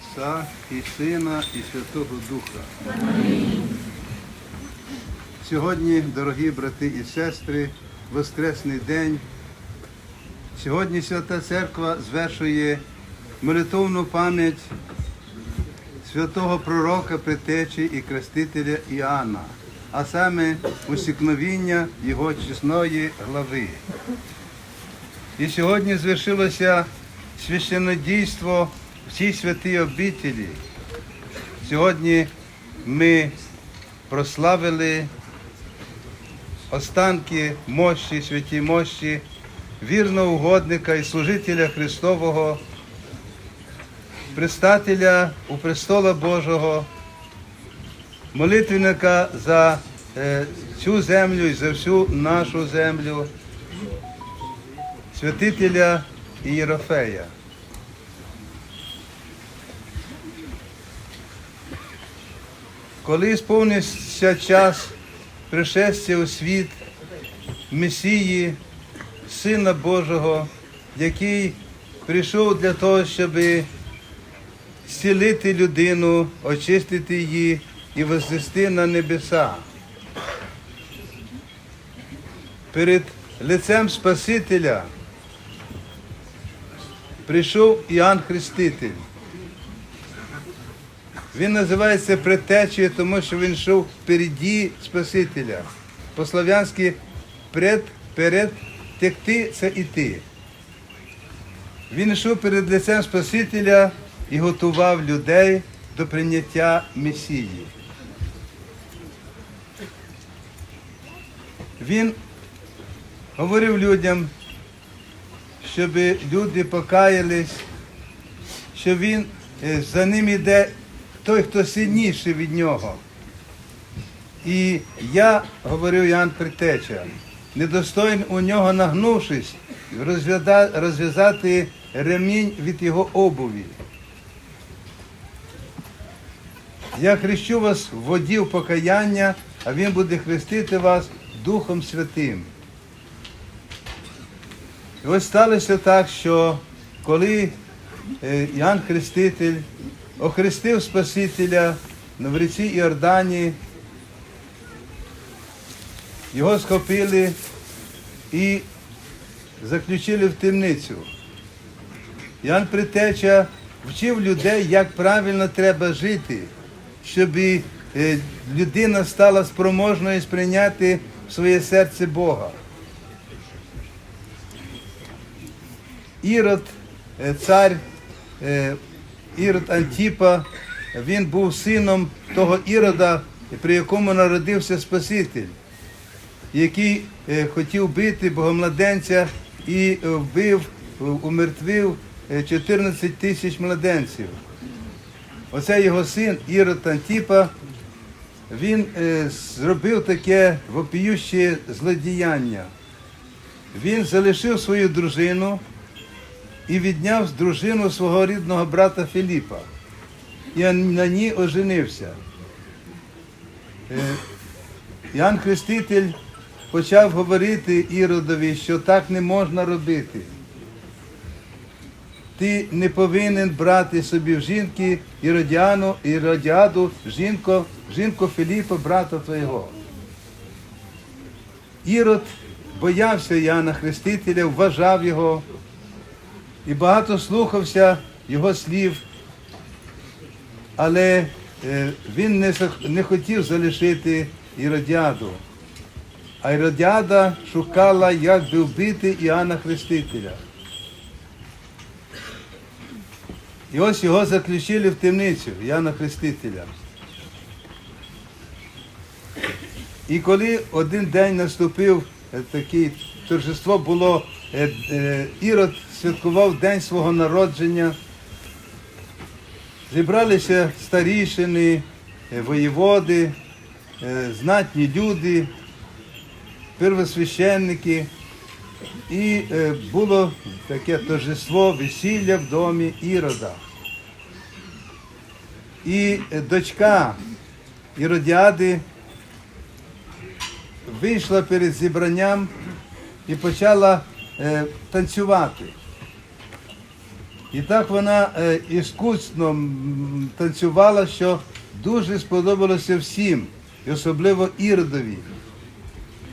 Отця і Сина, і Святого Духа. Сьогодні, дорогі брати і сестри, Воскресний день. Сьогодні Свята Церква звершує молитовну пам'ять святого пророка, притечі і крестителя Іоанна, а саме усікновіння його чесної глави. І сьогодні звершилося священнодійство в цій святій. Сьогодні ми прославили останки мощі, святі мощі, вірного угодника і служителя Христового, предстателя у престола Божого, молитвенника за е, цю землю і за всю нашу землю, святителя Ієрофея. Коли сповнився час пришестя у світ Месії, Сина Божого, який прийшов для того, щоб зцілити людину, очистити її і возвести на небеса. Перед лицем Спасителя прийшов Іоанн Хреститель. Він називається предтечею, тому що він йшов впереді Спасителя. По-слов'янськи пред, перед, текти це іти. Він йшов перед лицем Спасителя і готував людей до прийняття Месії. Він говорив людям, щоб люди покаялись, що він е, за ним іде той, хто сильніший від нього. І я, говорив Іоанн Притеча, недостоїн у нього нагнувшись, розв'язати ремінь від його обуві. Я хрещу вас в воді в покаяння, а він буде хрестити вас Духом Святим. І ось сталося так, що коли е, Іоанн Хреститель охрестив Спасителя в ріці Іордані, його схопили і заключили в темницю. Ян Притеча вчив людей, як правильно треба жити, щоб е, людина стала спроможною сприйняти в своє серце Бога. Ірод, е, цар е, Ірод Антіпа, він був сином того Ірода, при якому народився Спаситель, який е, хотів бити богомладенця і е, вбив, е, умертвив е, 14 тисяч младенців. Оце його син Ірод Антіпа, він зробив таке вопіюще злодіяння. Він залишив свою дружину і відняв з дружину свого рідного брата Філіпа. І на ній оженився. Е, Іоанн Хреститель почав говорити Іродові, що так не можна робити. Ти не повинен брати собі в жінки Іродіану, Іродіаду, жінку, жінку Філіпа, брата твого. Ірод боявся Іоанна Хрестителя, вважав його і багато слухався його слів, але е, він не, хотів залишити Іродіаду. А Іродіада шукала, як би вбити Іоанна Хрестителя. І ось його заключили в темницю Іоанна Хрестителя. І коли один день наступив е, такий торжество було, Ірод святкував день свого народження. Зібралися старішини, е, воєводи, е, знатні люди, первосвященники. І е, було таке торжество, весілля в домі Ірода. І е, дочка Іродіади вийшла перед зібранням і почала е, танцювати. І так вона е, іскусно танцювала, що дуже сподобалося всім, і особливо Іродові.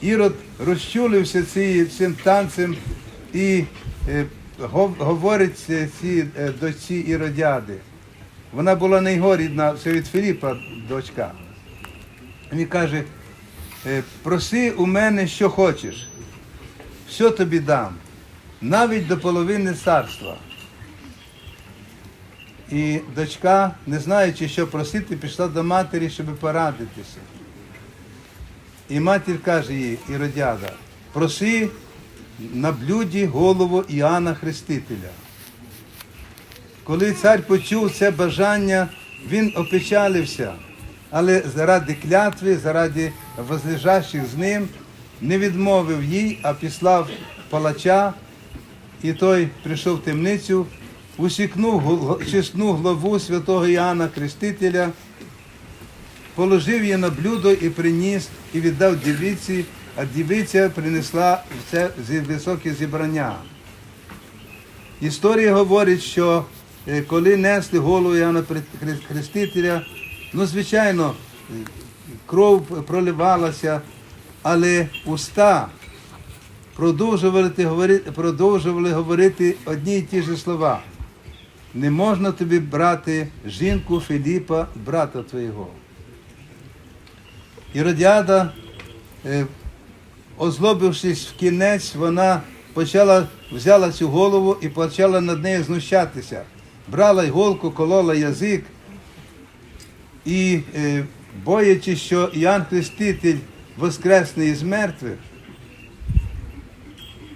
Ірод розчулився ці, цим танцем і е, гов- говорить цій е, дочці Іродяди. Вона була найгорідна, це від Філіпа дочка. Він каже, «Е, проси у мене, що хочеш, все тобі дам, навіть до половини царства. І дочка, не знаючи, що просити, пішла до матері, щоб порадитися. І матір каже їй, Іродяда, проси на блюді голову Іоанна Хрестителя. Коли цар почув це бажання, він опечалився, але заради клятви, заради возлежащих з ним, не відмовив їй, а післав палача, і той прийшов в темницю, усікнув чесну главу святого Іоанна Хрестителя, положив її на блюдо і приніс, і віддав дівиці, а дівиця принесла це високе зібрання. Історія говорить, що е, коли несли голову Іоанна Хрестителя, ну, звичайно, е, кров проливалася, але уста продовжували говорити, продовжували говорити одні й ті ж слова. Не можна тобі брати жінку Філіпа, брата твого. Іродіада, е, озлобившись в кінець, вона почала, взяла цю голову і почала над нею знущатися. Брала іголку, колола язик і, е, боячись, що Іоанн Хреститель воскресне із мертвих,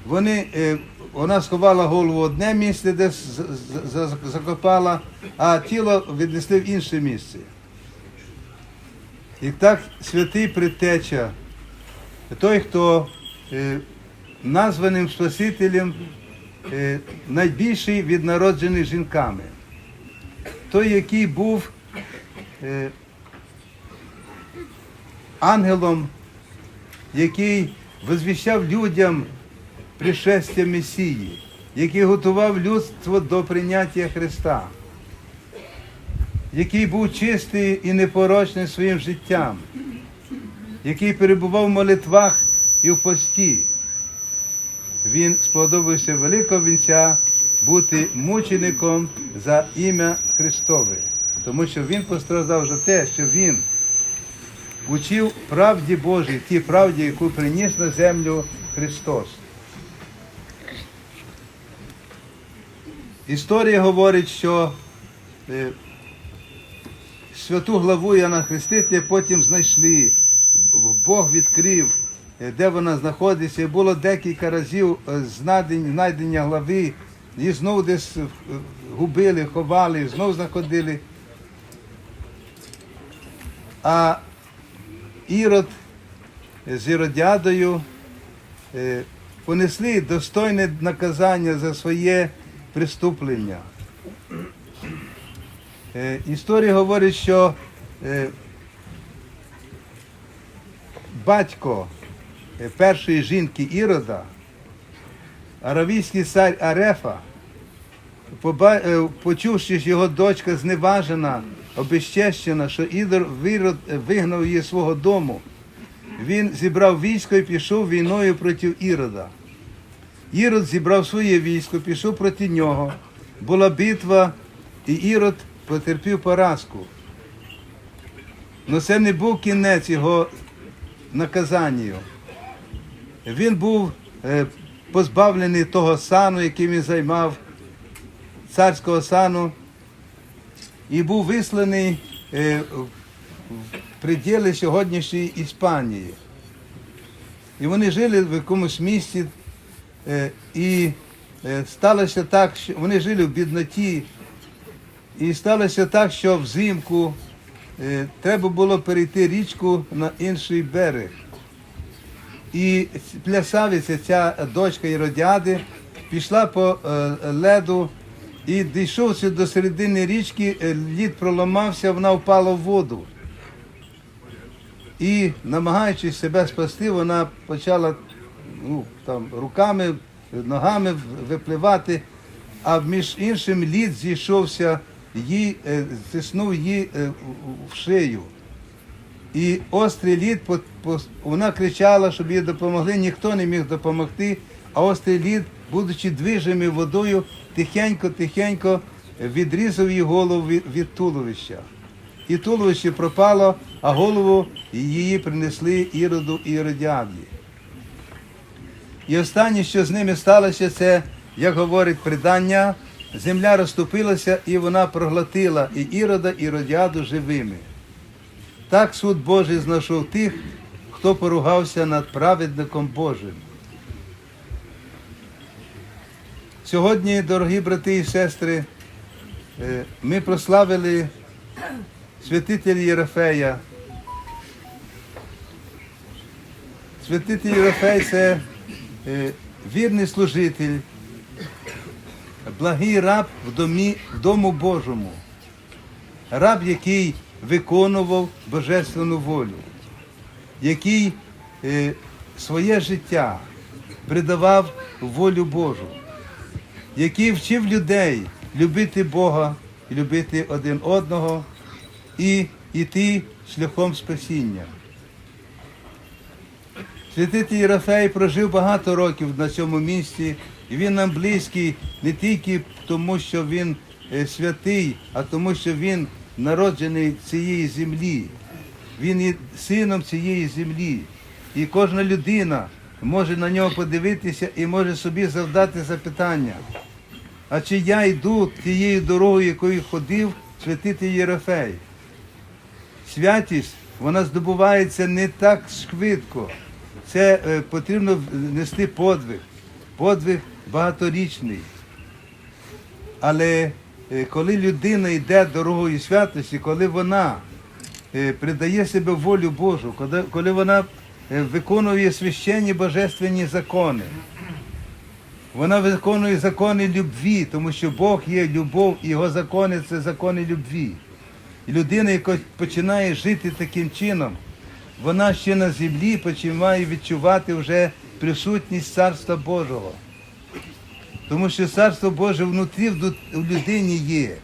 вони, е, вона сховала голову в одне місце, де закопала, а тіло віднесли в інше місце. І так святий предтеча, той, хто е, названим Спасителем е, найбільший від народжених жінками, той, який був ангелом, який возвіщав людям пришестя Месії, який готував людство до прийняття Христа, який був чистий і непорочний своїм життям, який перебував в молитвах і в пості. Він сподобався великого вінця бути мучеником за ім'я Христове, тому що він постраждав за те, що він учив правді Божій, тій правді, яку приніс на землю Христос. Історія говорить, що е, святу главу Яна Хрестителя потім знайшли. Бог відкрив, е, де вона знаходиться. І Було декілька разів е, знайдення глави, її знову десь губили, ховали, знову знаходили. А Ірод з Іродядою е, понесли достойне наказання за своє преступлення. Е, Історія говорить, що е, батько е, першої жінки Ірода, аравійський цар Арефа, е, почувши, що його дочка зневажена, обезчещена, що Ідор вигнав її з свого дому, він зібрав військо і пішов війною проти Ірода. Ірод зібрав своє військо, пішов проти нього. Була битва, і Ірод потерпів поразку. Але це не був кінець його наказанню. Він був е, позбавлений того сану, який він займав, царського сану, і був висланий е, в приділи сьогоднішньої Іспанії. І вони жили в якомусь місті, е, і е, сталося так, що вони жили в бідноті, і сталося так, що взимку треба було перейти річку на інший берег. І плясавиця, ця дочка Іродіади, пішла по леду і дійшовши до середини річки, е, лід проламався, вона впала в воду. І, намагаючись себе спасти, вона почала ну, там, руками, ногами випливати. а між іншим лід зійшовся, їй, е, стиснув її е, в- шию. І острий лід, вона кричала, щоб їй допомогли, ніхто не міг допомогти, а острий лід, будучи движимий водою, тихенько-тихенько відрізав її голову від, туловища. І туловище пропало, а голову її принесли Іроду і Іродіаді. І останнє, що з ними сталося, це, як говорить предання, земля розступилася і вона проглотила і Ірода, і Іродіаду живими. Так суд Божий знайшов тих, хто поругався над праведником Божим. Сьогодні, дорогі брати і сестри, е, ми прославили святителя Єрофея. Святитель Єрофей це е, вірний служитель, благий раб в домі, в дому Божому, раб, який виконував божественну волю, який е, своє життя придавав волю Божу, який вчив людей любити Бога, любити один одного і йти шляхом спасіння. Святитель Єрофей прожив багато років на цьому місці, і він нам близький не тільки тому, що він е, святий, а тому, що він народжений цієї землі. Він є сином цієї землі. І кожна людина може на нього подивитися і може собі завдати запитання. А чи я йду тією дорогою, якою ходив святитель Єрофей? Святість, вона здобувається не так швидко. Це е, потрібно нести подвиг, подвиг багаторічний. Але е, коли людина йде дорогою святості, коли вона е, придає себе волю Божу, коли, коли вона е, виконує священні божественні закони, вона виконує закони любві, тому що Бог є любов, і його закони це закони любві. І людина, яка починає жити таким чином, вона ще на землі починає відчувати вже присутність Царства Божого. Тому що Царство Боже внутрі в людині є.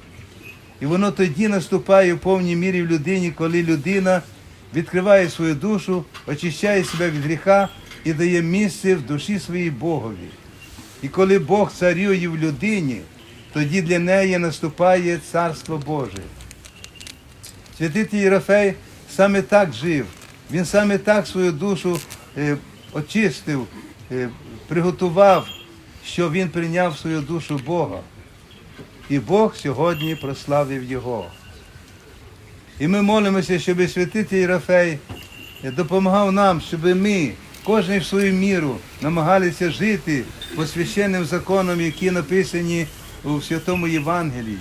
І воно тоді наступає в повній мірі в людині, коли людина відкриває свою душу, очищає себе від гріха і дає місце в душі своїй Богові. І коли Бог царює в людині, тоді для неї наступає Царство Боже. Святитель Єрофей саме так жив. Він саме так свою душу е, очистив, е, приготував, що він прийняв свою душу Бога. І Бог сьогодні прославив його. І ми молимося, щоб святитель Єрофей допомагав нам, щоб ми, кожен в свою міру, намагалися жити по священним законам, які написані у Святому Євангелії,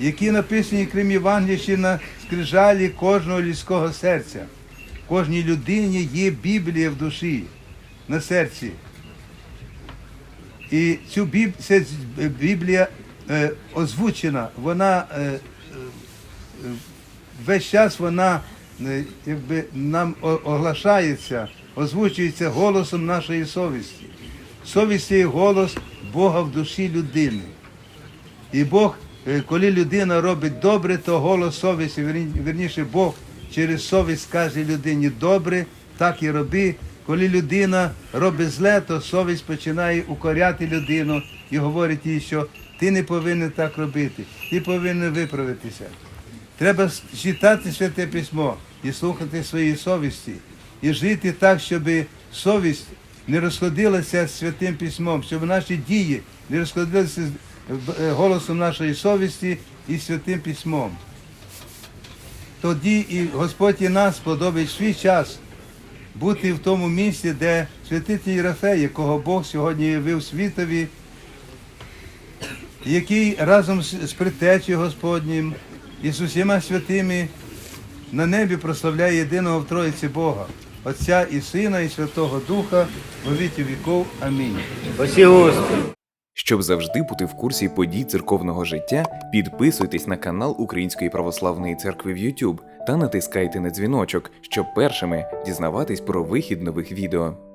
які написані, крім Євангелія, ще на скрижалі кожного людського серця. Кожній людині є Біблія в душі, на серці. І цю біб... ця Біблія е, озвучена, вона е, е, весь час вона е, якби, нам оглашається, озвучується голосом нашої совісті. Совість є голос Бога в душі людини. І Бог, е, коли людина робить добре, то голос совісті, вірніше Бог через совість каже людині добре, так і роби. Коли людина робить зле, то совість починає укоряти людину і говорить їй, що ти не повинен так робити, ти повинен виправитися. Треба читати святе письмо і слухати своєї совісті, і жити так, щоб совість не розходилася з святим письмом, щоб наші дії не розходилися з е, голосом нашої совісті і святим письмом. Тоді і Господь і нас сподобить свій час бути в тому місці, де святитель Єрофей, якого Бог сьогодні явив світові, який разом з притечею Господнім і з усіма святими на небі прославляє єдиного в Троїці Бога, Отця і Сина, і Святого Духа, во віки віков. Амінь. Щоб завжди бути в курсі подій церковного життя, підписуйтесь на канал Української православної церкви в YouTube та натискайте на дзвіночок, щоб першими дізнаватись про вихід нових відео.